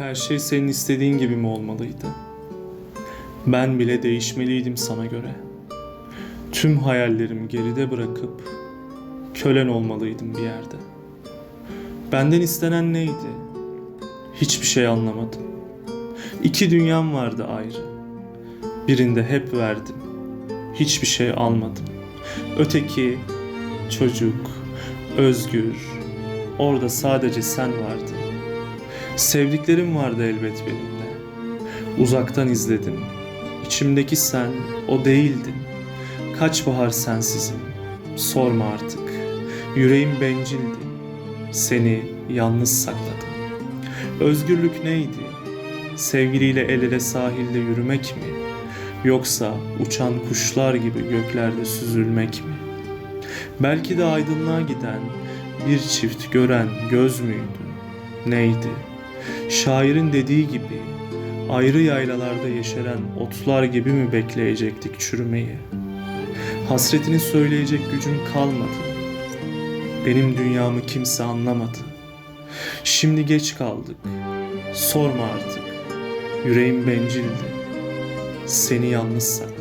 Her şey senin istediğin gibi mi olmalıydı? Ben bile değişmeliydim sana göre. Tüm hayallerimi geride bırakıp kölen olmalıydım bir yerde. Benden istenen neydi? Hiçbir şey anlamadım. İki dünyam vardı ayrı. Birinde hep verdim. Hiçbir şey almadım. Öteki çocuk, özgür. Orada sadece sen vardın. Sevdiklerim vardı elbet benim de. Uzaktan izledim. İçimdeki sen o değildin. Kaç bahar sensizim. Sorma artık. Yüreğim bencildi. Seni yalnız sakladım. Özgürlük neydi? Sevgiliyle el ele sahilde yürümek mi? Yoksa uçan kuşlar gibi göklerde süzülmek mi? Belki de aydınlığa giden bir çift gören göz müydü? Neydi? Şairin dediği gibi ayrı yaylalarda yeşeren otlar gibi mi bekleyecektik çürümeyi? Hasretini söyleyecek gücüm kalmadı. Benim dünyamı kimse anlamadı. Şimdi geç kaldık. Sorma artık. Yüreğim bencildi. Seni yalnız sakladım.